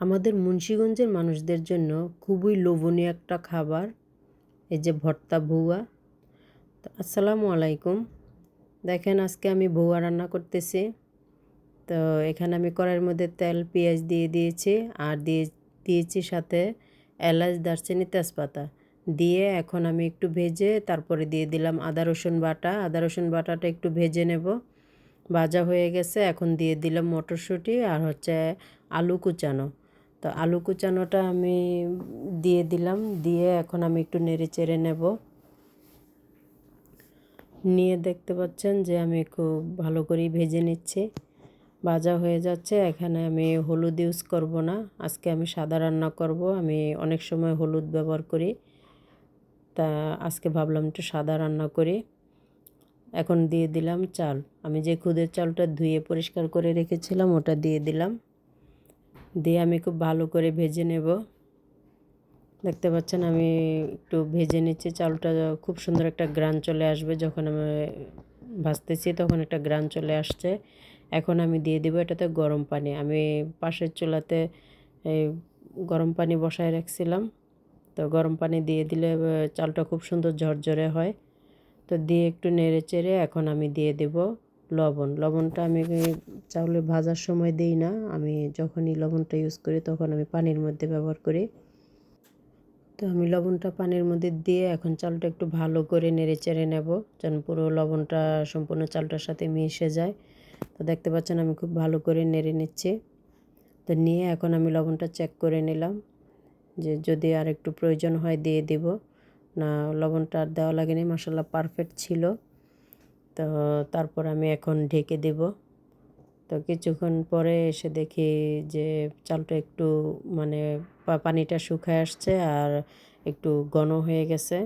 আমাদের মুন্সীগঞ্জের মানুষদের জন্য খুবই লোভনীয় একটা খাবার, এই যে ভর্তা ভুয়া। তো আসসালামু আলাইকুম। দেখেন আজকে আমি ভুয়া রান্না করতেছি। তো এখানে আমি কড়াইয়ের মধ্যে তেল, পেঁয়াজ দিয়ে দিয়েছি আর দিয়ে দিয়েছি সাথে এলাচ, দারচিনি, তেজপাতা। দিয়ে এখন আমি একটু ভেজে তারপরে দিয়ে দিলাম আদা, রসুন বাটা। আদা, রসুন বাটাটা একটু ভেজে নেব। ভাজা হয়ে গেছে, এখন দিয়ে দিলাম মটরশুঁটি আর হচ্ছে আলু কুচানো। তো আলু কুচানোটা আমি দিয়ে দিলাম, দিয়ে এখন আমি একটু নেড়ে চেড়ে নেব। নিয়ে দেখতে পাচ্ছেন যে আমি খুব ভালো করেই ভেজে নিচ্ছি। ভাজা হয়ে যাচ্ছে, এখানে আমি হলুদ ইউজ করব না। আজকে আমি সাদা রান্না করব, আমি অনেক সময় হলুদ ব্যবহার করি। তা আজকে ভাবলাম একটু সাদা রান্না করি। এখন দিয়ে দিলাম চাল। আমি যে খুদের চালটা ধুয়ে পরিষ্কার করে রেখেছিলাম, ওটা দিয়ে দিলাম। দিয়ে আমি খুব ভালো করে ভেজে নেব। দেখতে পাচ্ছেন আমি একটু ভেজে নিচ্ছি, চালটা খুব সুন্দর একটা গ্রান চলে আসবে যখন আমি ভাজতেছি, তখন একটা গ্রান চলে আসছে। এখন আমি দিয়ে দেবো এটাতে গরম পানি। আমি পাশের চুলাতে এই গরম পানি বসায় রাখছিলাম। তো গরম পানি দিয়ে দিলে চালটা খুব সুন্দর ঝরঝরে হয়। তো দিয়ে একটু নেড়ে চেড়ে এখন আমি দিয়ে দেব। লবণ। লবণটা আমি চাউলে ভাজার সময় দিই না। আমি যখনই লবণটা ইউজ করি তখন আমি পানির মধ্যে ব্যবহার করি। তো আমি লবণটা পানির মধ্যে দিয়ে এখন চালটা একটু ভালো করে নেড়ে চেড়ে নেব যেন পুরো লবণটা সম্পূর্ণ চালটার সাথে মিশে যায়। তো দেখতে পাচ্ছেন আমি খুব ভালো করে নেড়ে নিচ্ছি। তো নিয়ে এখন আমি লবণটা চেক করে নিলাম যে যদি আর একটু প্রয়োজন হয় দিয়ে দেব। না, লবণটা আর দেওয়া লাগেনি। মশলা পারফেক্ট ছিল। তো তারপর আমি এখন ঢেকে দেব। তো কিছুক্ষণ পরে এসে দেখি যে চালটা একটু মানে পানিটা শুকায় আসছে আর একটু ঘন হয়ে গেছে।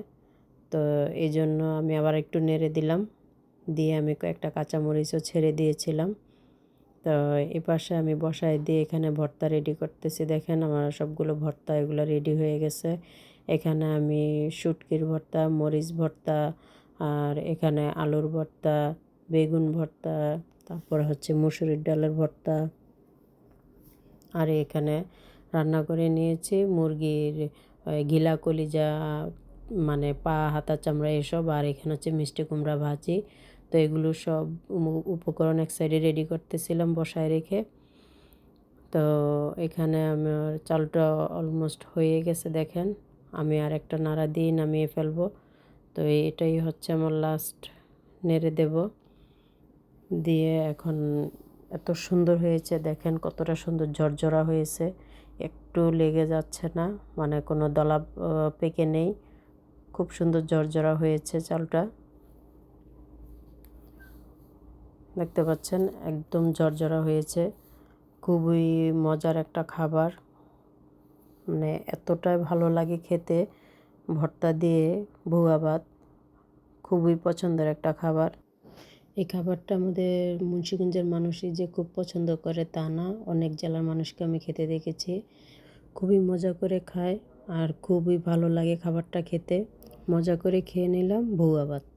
তো এই জন্য আমি আবার একটু নেড়ে দিলাম। দিয়ে আমি কয়েকটা কাঁচামরিচও ছেড়ে দিয়েছিলাম। তো এ পাশে আমি বসায় দিয়ে এখানে ভর্তা রেডি করতেছি। দেখেন আমার সবগুলো ভর্তা এগুলো রেডি হয়ে গেছে। এখানে আমি শুটকির ভর্তা, মরিচ ভর্তা আর এখানে আলুর ভর্তা, বেগুন ভর্তা, তারপর হচ্ছে মুসুরির ডালের ভর্তা। আর এখানে রান্না করে নিয়েছি মুরগির গিলা কলিজা মানে পা, হাতা, চামড়া এসব, আর এখানে হচ্ছে মিষ্টি কুমড়া ভাজি। তো এগুলো সব উপকরণ এক সাইডে রেডি করতেছিলাম বসায় রেখে। তো এখানে আমার চালটা অলমোস্ট হয়ে গেছে দেখেন। আমি আর একটা নাড়া দিয়ে নামিয়ে ফেলব। তো এটাই হচ্ছে আমার লাস্ট নেড়ে দেব। দিয়ে এখন এত সুন্দর হয়েছে, দেখেন কতটা সুন্দর ঝরঝরা হয়েছে। একটু লেগে যাচ্ছে না মানে কোনো দলা পেকে নেই। খুব সুন্দর ঝরঝরা হয়েছে চালটা। দেখতে পাচ্ছেন, একদম ঝরঝরা হয়েছে। খুবই মজার একটা খাবার। মানে এতটাই ভালো লাগে খেতে। ভর্তা দিয়ে ভুয়া ভাত, খুবই পছন্দের একটা খাবার। এই খাবারটা আমাদের মুন্সিগঞ্জের মানুষই যে খুব পছন্দ করে তা না, অনেক জেলার মানুষকে আমি খেতে দেখেছি। খুবই মজা করে খায় আর খুবই ভালো লাগে খাবারটা খেতে। মজা করে খেয়ে নিলাম ভুয়া ভাত।